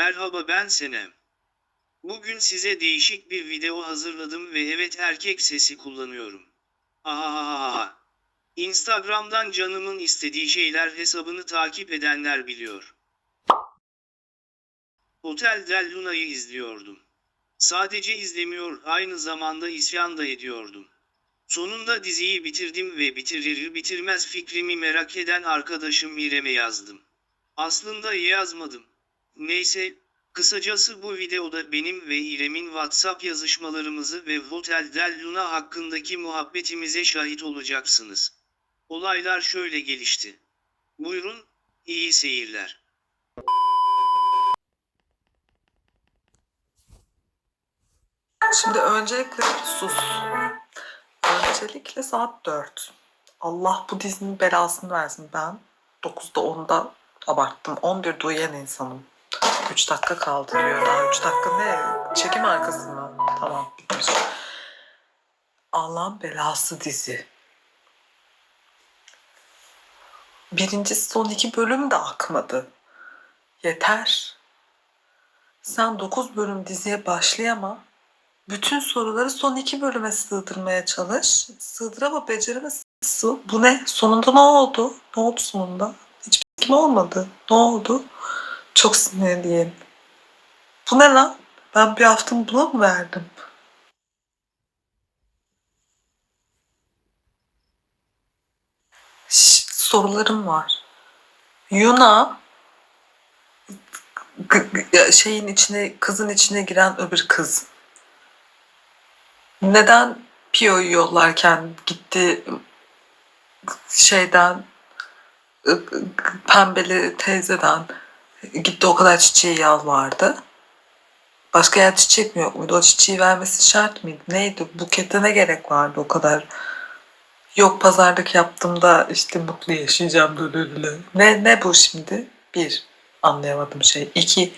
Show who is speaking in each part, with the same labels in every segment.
Speaker 1: Merhaba ben Senem. Bugün size değişik bir video hazırladım ve evet erkek sesi kullanıyorum. Ahahaha. Instagram'dan canımın istediği şeyler hesabını takip edenler biliyor. Hotel Del Luna'yı izliyordum. Sadece izlemiyor, aynı zamanda isyan da ediyordum. Sonunda diziyi bitirdim ve bitirir bitirmez fikrimi merak eden arkadaşım İrem'e yazdım. Aslında yazmadım. Neyse, kısacası bu videoda benim ve İrem'in WhatsApp yazışmalarımızı ve Hotel Del Luna hakkındaki muhabbetimize şahit olacaksınız. Olaylar şöyle gelişti. Buyurun, iyi seyirler.
Speaker 2: Şimdi öncelikle sus. Öncelikle saat 4. Allah bu dizinin belasını versin. Ben 9'da 10'da abarttım. 11'de uyuyan insanım. 3 dakika kaldı diyor. Daha 3 dakika ne? Çekim arkası mı? Tamam bitmiş. Allah'ın belası dizi. Birincisi son iki bölüm de akmadı. Yeter. Sen 9 bölüm diziye başlayama. Bütün soruları son iki bölüme sığdırmaya çalış. Sığdır ama beceremezsin. Bu ne? Sonunda ne oldu? Ne oldu sonunda? Hiçbir kim olmadı. Ne oldu? Çok sinirliyim. Bu ne lan? Ben bir haftamı buna mı verdim? Şş, sorularım var. Yuna şeyin içine kızın içine giren öbür kız neden Pio'yu yollarken gitti şeyden pembeli teyzeden gitti o kadar çiçeği yalvardı. Başka yer çiçek mi yok muydu? O çiçeği vermesi şart mıydı? Neydi? Bukete ne gerek vardı o kadar? Yok pazarlık yaptığımda işte mutlu yaşayacağım. Lülülülü. Ne, ne bu şimdi? Bir, anlayamadığım şey. İki,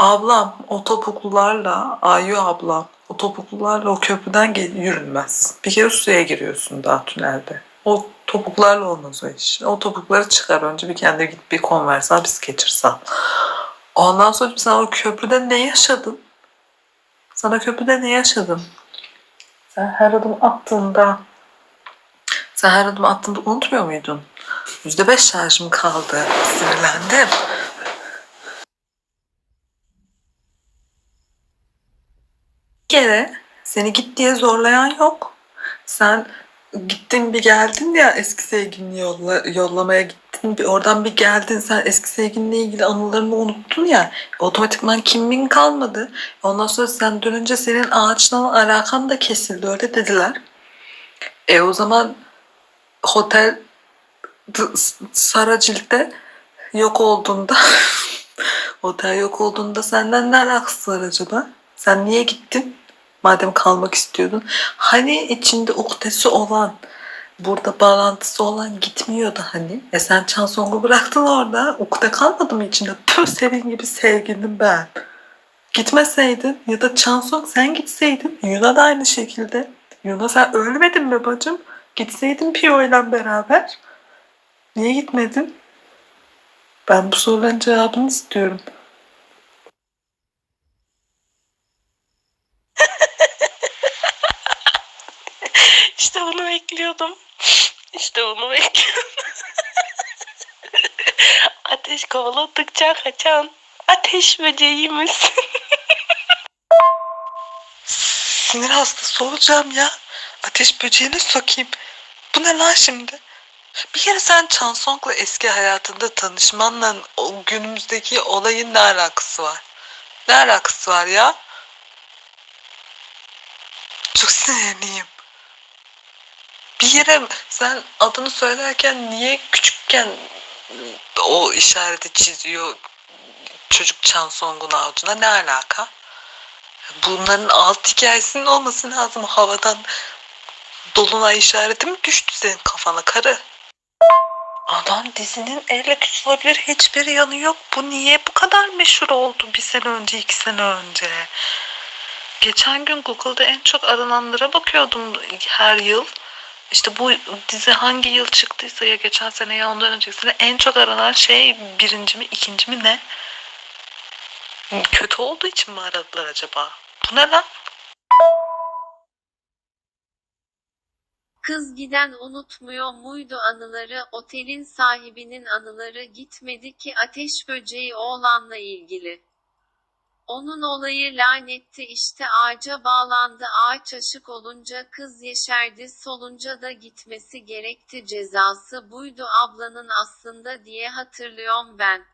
Speaker 2: Ablam o topuklularla, Ayu ablam o topuklularla o köprüden yürünmez. Bir kere suya giriyorsun daha tünelde. O topuklarla olmaz o iş. O topukları çıkar önce bir kendine git bir konverse al bisiklet al. Ondan sonra sen o köprüde ne yaşadın? Sana köprüde ne yaşadın? Sen her adım attığında sen her adım attığında unutmuyor muydun? Yüzde beş şarjım kaldı. Sinirlendim. kere seni git diye zorlayan yok. Sen gittin bir geldin ya eski sevgilini yolla, yollamaya gittin bir oradan bir geldin sen eski sevgilinle ilgili anılarını unuttun ya otomatikman kimliğin kalmadı. Ondan sonra sen dönünce senin ağaçla alakan da kesildi öyle dediler. E o zaman hotel Saracil'de yok olduğunda otel yok olduğunda senden ne alakası var acaba? Sen niye gittin? Madem kalmak istiyordun. Hani içinde ukdesi olan, burada bağlantısı olan gitmiyordu hani. E sen Chansong'u bıraktın orada. Ukde kalmadı mı içinde? Püh senin gibi sevgilin ben. Gitmeseydin ya da Chansong sen gitseydin. Yuna da aynı şekilde. Yuna sen ölmedin mi bacım? Gitseydin Pio ile beraber. Niye gitmedin? Ben bu soruların cevabını istiyorum.
Speaker 3: İşte bunu bekliyordum. İşte bunu bekliyordum. Ateş kovaladıkça kaçan ateş böceğimiz.
Speaker 2: Sinir hastası olacağım ya. Ateş böceğine sokayım. Bu ne lan şimdi? Bir kere sen Chansong'la eski hayatında tanışmanla o günümüzdeki olayın ne alakası var? Ne alakası var ya? Çok sinirliyim. Bir yere sen adını söylerken niye küçükken o işareti çiziyor çocuk Chansong'un avucuna ne alaka? Bunların alt hikayesinin olması lazım. Havadan dolunay işareti mi düştü senin kafana karı? Adam dizinin elle tutulabilir hiçbir yanı yok. Bu niye bu kadar meşhur oldu bir sene önce, iki sene önce? Geçen gün Google'da en çok arananlara bakıyordum her yıl. İşte bu dizi hangi yıl çıktıysa ya geçen sene ya ondan önceki sene en çok aranan şey birinci mi ikinci mi ne? Kötü olduğu için mi aradılar acaba? Bu ne lan?
Speaker 4: Kız giden unutmuyor muydu anıları? Otelin sahibinin anıları gitmedi ki ateş böceği oğlanla ilgili. Onun olayı lanetti işte ağaca bağlandı ağaç aşık olunca kız yeşerdi solunca da gitmesi gerekti cezası buydu ablanın aslında diye hatırlıyorum ben.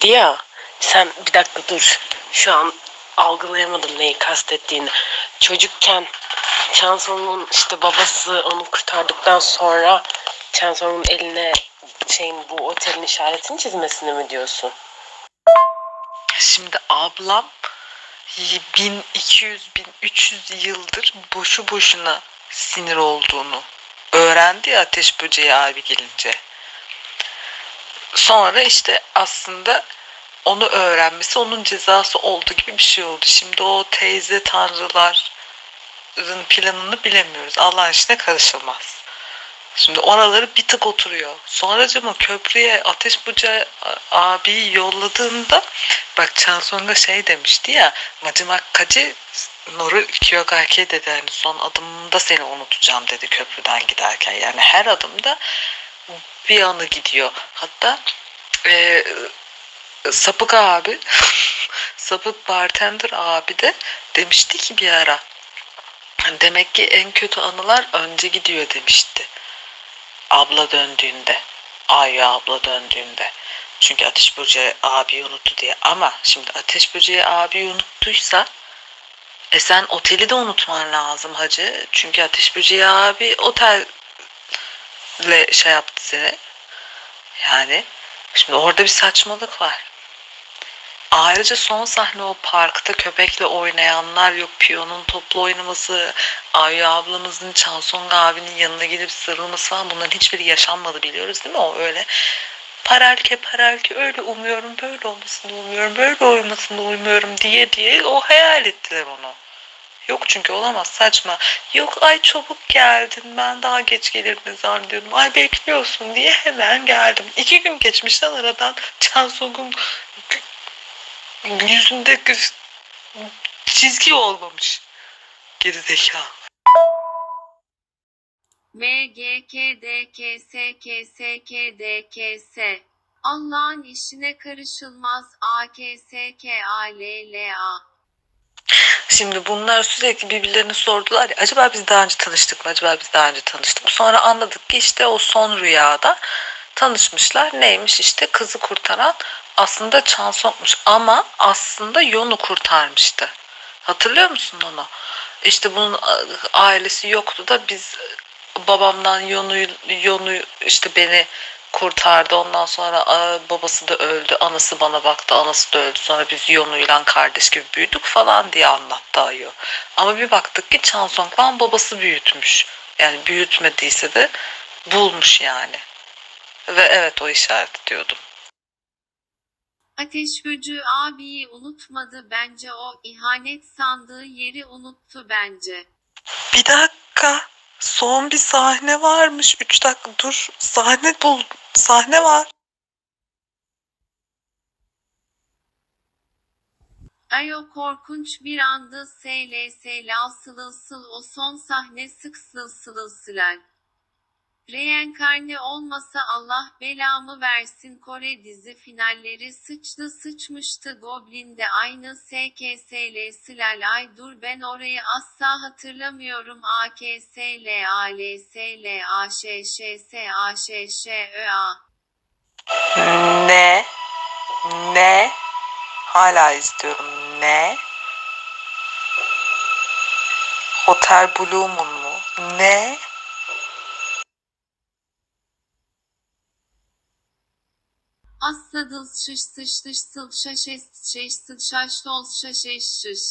Speaker 3: Dia sen bir dakika dur. Şu an algılayamadım neyi kastettiğini. Çocukken Chanson'un işte babası onu kurtardıktan sonra Chanson'un eline şeyin bu otelin işaretini çizmesini mi diyorsun?
Speaker 2: Şimdi ablam 1200-1300 yıldır boşu boşuna sinir olduğunu öğrendi ya ateş böceği abi gelince. Sonra işte aslında onu öğrenmesi onun cezası oldu gibi bir şey oldu. Şimdi o teyze tanrıların planını bilemiyoruz. Allah'ın işine karışılmaz. Şimdi oraları bir tık oturuyor. Sonracıma köprüye ateş böceği abiyi yolladığında bak Chansonga şey demişti ya Macimak Kaci Noru Kiyokake dedi hani son adımımda seni unutacağım dedi köprüden giderken. Yani her adımda bir anı gidiyor. Hatta e, Sapık abi Sapık bartender abi de demişti ki bir ara demek ki en kötü anılar önce gidiyor demişti. Abla döndüğünde. Ayya abla döndüğünde. Çünkü Ateş Böceği abiyi unuttu diye. Ama şimdi Ateş Böceği abiyi unuttuysa e sen oteli de unutman lazım hacı. Çünkü Ateş Böceği abi otelle şey yaptı seni. Yani şimdi orada bir saçmalık var. Ayrıca son sahne o parkta köpekle oynayanlar yok piyonun toplu oynaması, Ayya ablamızın Chansong abinin yanına gidip sarılması falan bunların hiçbiri yaşanmadı biliyoruz değil mi? O öyle paralke paralke öyle umuyorum böyle olmasını umuyorum böyle olmasını umuyorum diye diye o hayal ettiler onu. Yok çünkü olamaz saçma. Yok ay çabuk geldin ben daha geç gelirdin zannediyordum. Ay bekliyorsun diye hemen geldim. İki gün geçmişten aradan Chansong'un yüzünde gü- çizgi olmamış. Gerizekalı.
Speaker 4: M G K D K S K S K D K S. Allah'ın işine karışılmaz. A K S K A L L A.
Speaker 2: Şimdi bunlar sürekli birbirlerini sordular ya acaba biz daha önce tanıştık mı? Acaba biz daha önce tanıştık mı? Sonra anladık ki işte o son rüyada tanışmışlar neymiş işte kızı kurtaran aslında Chansong'muş ama aslında Yon'u kurtarmıştı hatırlıyor musun onu işte bunun ailesi yoktu da biz babamdan Yon'u Yon'u işte beni kurtardı. Ondan sonra babası da öldü. Anası bana baktı. Anası da öldü. Sonra biz Yonu'yla kardeş gibi büyüdük falan diye anlattı Ayo. Ama bir baktık ki Chansong'dan babası büyütmüş. Yani büyütmediyse de bulmuş yani. Ve evet o işaret diyordum.
Speaker 4: Ateş böcüğü abiyi unutmadı bence o ihanet sandığı yeri unuttu bence.
Speaker 2: Bir dakika. Son bir sahne varmış. Üç dakika dur. Sahne bul. Sahne var.
Speaker 4: Ay o korkunç bir andı SLS lasılılsıl o son sahne sık sılsılılsılen. Reenkarne olmasa Allah belamı versin Kore dizi finalleri sıçtı sıçmıştı Goblin'de aynı SKSL Silal ay dur ben orayı asla hatırlamıyorum AKSL ALSL AŞŞS AŞŞÖA
Speaker 2: Ne? Ne? Hala izliyorum. Ne? Hotel Blue Moon mu? Ne?
Speaker 4: Asladıl şış sış dış sıl şaşest şeş sıl şaş sol şaşeş şış.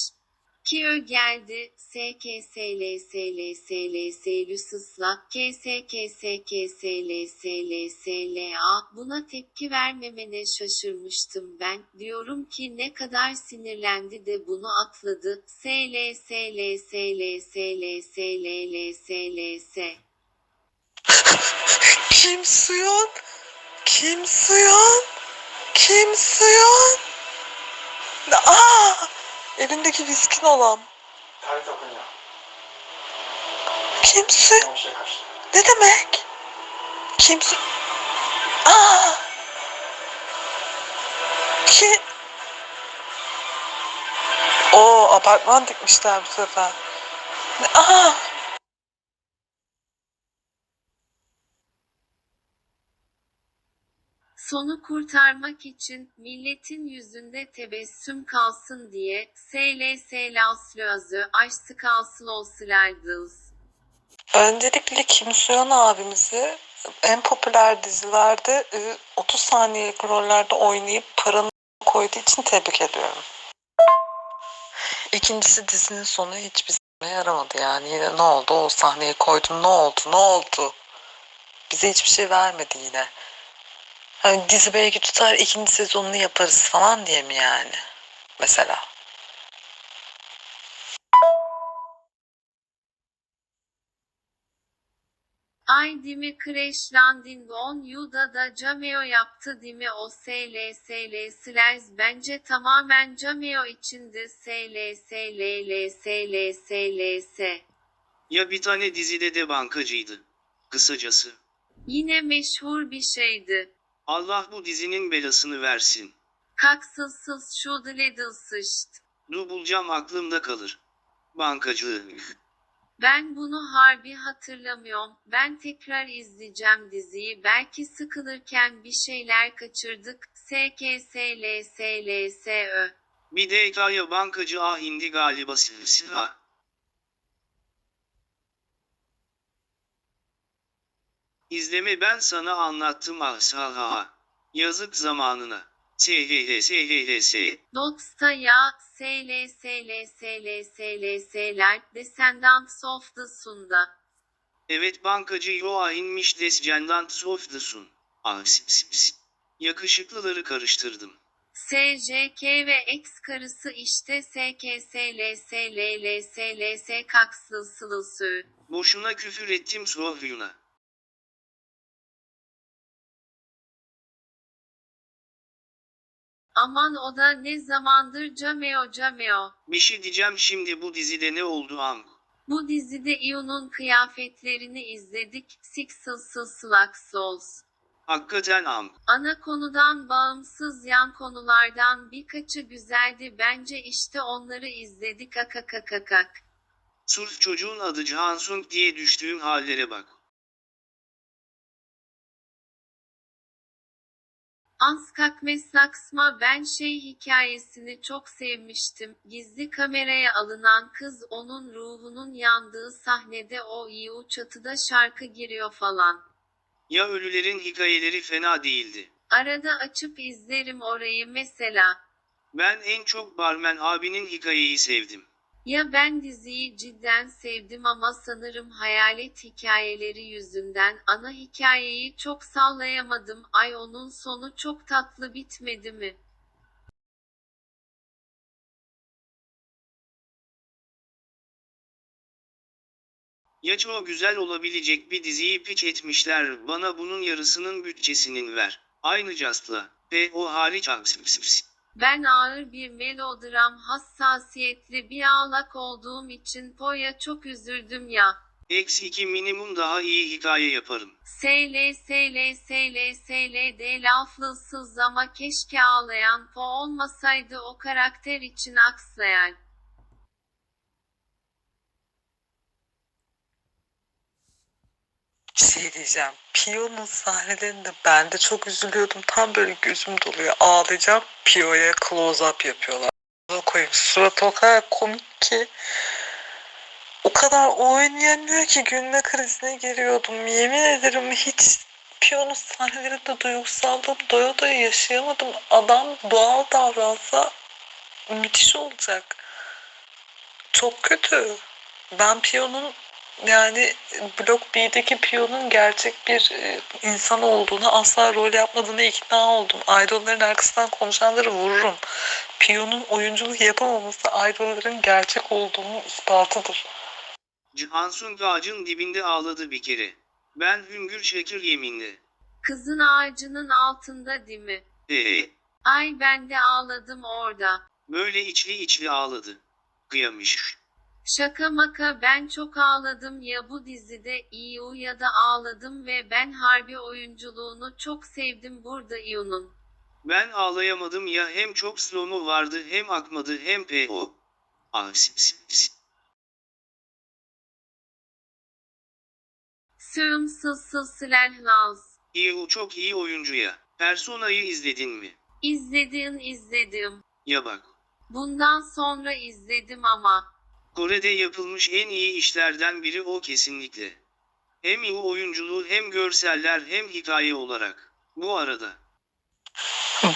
Speaker 4: Kio geldi. S K S L S L S L S Lüsısla K S K S K S L S L S L A buna tepki vermemene şaşırmıştım ben. Diyorum ki ne kadar sinirlendi de bunu atladı. S L S L S L S L S L L S L S
Speaker 2: Kim Suyon? Kim Suyon? Kim Suyon? Elindeki viskin olan.
Speaker 5: Komşuya kaçtı.
Speaker 2: Ne demek? Kimsin? Aa! Ki... O apartman dikmişler bu sefer. Aa!
Speaker 4: Sonu kurtarmak için milletin yüzünde tebessüm kalsın diye SLS Laslözü aşsı kalsın olsılardız.
Speaker 2: Öncelikle Kim Suyan abimizi en popüler dizilerde e, 30 saniyelik rollerde oynayıp paranı koyduğu için tebrik ediyorum. İkincisi dizinin sonu hiçbir s**meye yaramadı yani. Yine ne oldu? O sahneyi koydun ne oldu? Ne oldu? Bize hiçbir şey vermedi yine. Hani dizi belki tutar ikinci sezonunu yaparız falan diye mi yani? Mesela.
Speaker 4: Ay dimi Crash Landing on You'da da cameo yaptı dimi o SLSL'slers bence tamamen cameo içindi SLSLLSLSLS.
Speaker 1: Ya bir tane dizide de bankacıydı. Kısacası.
Speaker 4: Yine meşhur bir şeydi.
Speaker 1: Allah bu dizinin belasını versin.
Speaker 4: Kaksılsız şu ledil sıçt.
Speaker 1: Du bulacağım aklımda kalır. Bankacı.
Speaker 4: Ben bunu harbi hatırlamıyorum. Ben tekrar izleyeceğim diziyi. Belki sıkılırken bir şeyler kaçırdık. SKSLSLSÖ.
Speaker 1: Bir de Ekaya bankacı ah indi galiba silsila. İzleme ben sana anlattım ah saha. Yazık zamanına. SHH SHHS.
Speaker 4: Dotsta ya SLSLSLSLS'ler Descendants of the Sun'da.
Speaker 1: Evet bankacı Yoa inmiş Descendants of the Sun. Ah. Yakışıklıları karıştırdım.
Speaker 4: SJK ve ex karısı işte SKSLSLLSLS kaksılsılısı.
Speaker 1: Boşuna küfür ettim Sohyun'a.
Speaker 4: Aman o da ne zamandır cameo cameo.
Speaker 1: Bir şey diyeceğim şimdi bu dizide ne oldu am?
Speaker 4: Bu dizide Ion'un kıyafetlerini izledik. Sixsılsılsılaksos.
Speaker 1: Hakikaten am.
Speaker 4: Ana konudan bağımsız yan konulardan birkaçı güzeldi bence işte onları izledik akakakakak.
Speaker 1: Sırf çocuğun adı Jansung diye düştüğüm hallere bak.
Speaker 4: Anskak Meslaksma ben şey hikayesini çok sevmiştim. Gizli kameraya alınan kız onun ruhunun yandığı sahnede o iyi çatıda şarkı giriyor falan.
Speaker 1: Ya ölülerin hikayeleri fena değildi.
Speaker 4: Arada açıp izlerim orayı mesela.
Speaker 1: Ben en çok Barmen abinin hikayeyi sevdim.
Speaker 4: Ya ben diziyi cidden sevdim ama sanırım hayalet hikayeleri yüzünden ana hikayeyi çok sallayamadım. Ay onun sonu çok tatlı bitmedi mi?
Speaker 1: Ya çok güzel olabilecek bir diziyi piç etmişler bana bunun yarısının bütçesinin ver. Aynı Just'la. Ve o hariç Amsimsims.
Speaker 4: Ben ağır bir melodram hassasiyetli bir ağlak olduğum için Po'ya çok üzüldüm ya.
Speaker 1: Eksi 2 minimum daha iyi hikaye yaparım.
Speaker 4: SL SL SL SL de laflısız ama keşke ağlayan Po olmasaydı o karakter için akslayan.
Speaker 2: Bir şey diyeceğim. Pio'nun sahnelerinde ben de çok üzülüyordum. Tam böyle gözüm doluyor. Ağlayacağım. Pio'ya close up yapıyorlar. Ona koyayım. Suratı o kadar komik ki. O kadar oynayamıyor ki gülme krizine giriyordum. Yemin ederim hiç Pio'nun sahnelerinde duygusallığım doya doya yaşayamadım. Adam doğal davransa müthiş olacak. Çok kötü. Ben Pio'nun yani Blok B'deki Pio'nun gerçek bir e, insan olduğunu asla rol yapmadığını ikna oldum. Idolların arkasından konuşanları vururum. Pio'nun oyunculuk yapamaması idolların gerçek olduğunun ispatıdır.
Speaker 1: Jansung ağacın dibinde ağladı bir kere. Ben hüngür şekir yeminle.
Speaker 4: Kızın ağacının altında değil mi?
Speaker 1: Eee.
Speaker 4: Ay ben de ağladım orada.
Speaker 1: Böyle içli içli ağladı. Kıyamış.
Speaker 4: Şaka maka ben çok ağladım ya bu dizide İyu ya da ağladım ve ben harbi oyunculuğunu çok sevdim burada İyu'nun.
Speaker 1: Ben ağlayamadım ya hem çok slow vardı hem akmadı hem po. Ah.
Speaker 4: Sığım sıl sıl silahlas.
Speaker 1: İyi çok iyi oyuncu ya. Persona'yı izledin mi?
Speaker 4: İzlediğin izledim.
Speaker 1: Ya bak.
Speaker 4: Bundan sonra izledim ama.
Speaker 1: Kore'de yapılmış en iyi işlerden biri o kesinlikle. Hem iyi oyunculuğu hem görseller hem hikaye olarak. Bu arada.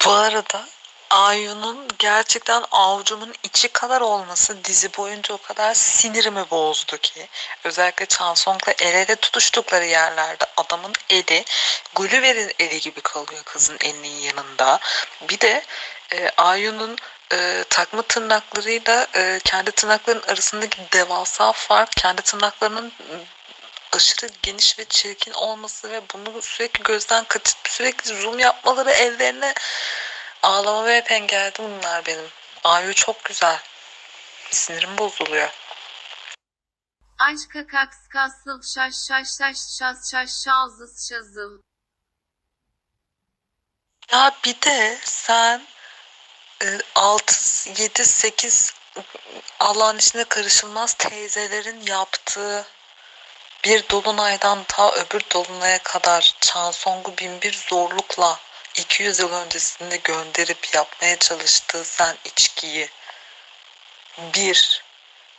Speaker 2: Bu arada Ayu'nun gerçekten avucumun içi kadar olması dizi boyunca o kadar sinirimi bozdu ki. Özellikle Chansong'la el ele tutuştukları yerlerde adamın eli Gulliver'in eli gibi kalıyor kızın elinin yanında. Bir de e, Ayu'nun e, takma tırnaklarıyla e, kendi tırnaklarının arasındaki devasa fark kendi tırnaklarının aşırı geniş ve çirkin olması ve bunu sürekli gözden kaçıp sürekli zoom yapmaları ellerine ağlama ve hep engeldi bunlar benim. Ayu çok güzel. Sinirim bozuluyor.
Speaker 4: Aşka kaks kasıl şaş şaş şaş şas şaş şazız şazıl.
Speaker 2: Ya bir de sen 6, 7, 8 Allah'ın içine karışılmaz teyzelerin yaptığı bir dolunaydan ta öbür dolunaya kadar Chansong'u bin bir zorlukla 200 yıl öncesinde gönderip yapmaya çalıştığı sen içkiyi bir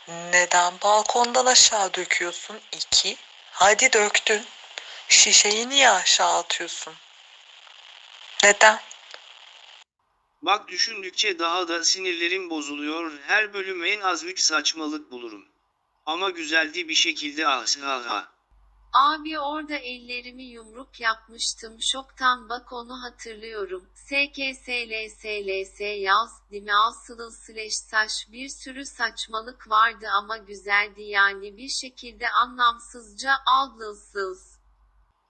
Speaker 2: neden balkondan aşağı döküyorsun? İki hadi döktün şişeyi niye aşağı atıyorsun? Neden?
Speaker 1: Bak düşündükçe daha da sinirlerim bozuluyor. Her bölüm en az 3 saçmalık bulurum. Ama güzeldi bir şekilde ah ah ah.
Speaker 4: Abi orada ellerimi yumruk yapmıştım şoktan bak onu hatırlıyorum. SKSLSLS yaz dimi asılı slash saç bir sürü saçmalık vardı ama güzeldi yani bir şekilde anlamsızca algısız.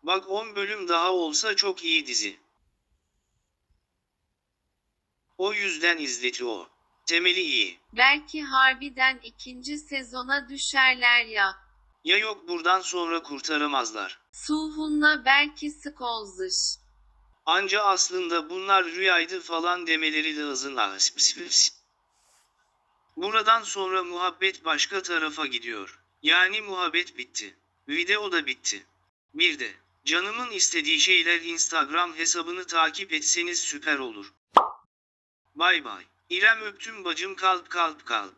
Speaker 1: Bak 10 bölüm daha olsa çok iyi dizi. O yüzden izleti o. Temeli iyi.
Speaker 4: Belki harbiden ikinci sezona düşerler ya.
Speaker 1: Ya yok buradan sonra kurtaramazlar.
Speaker 4: Suhun'la belki Skolzış.
Speaker 1: Anca aslında bunlar rüyaydı falan demeleri lazım. Ah. Buradan sonra muhabbet başka tarafa gidiyor. Yani muhabbet bitti. Video da bitti. Bir de canımın istediği şeyler Instagram hesabını takip etseniz süper olur. Bay bay. İrem öptüm bacım kalp kalp kalp.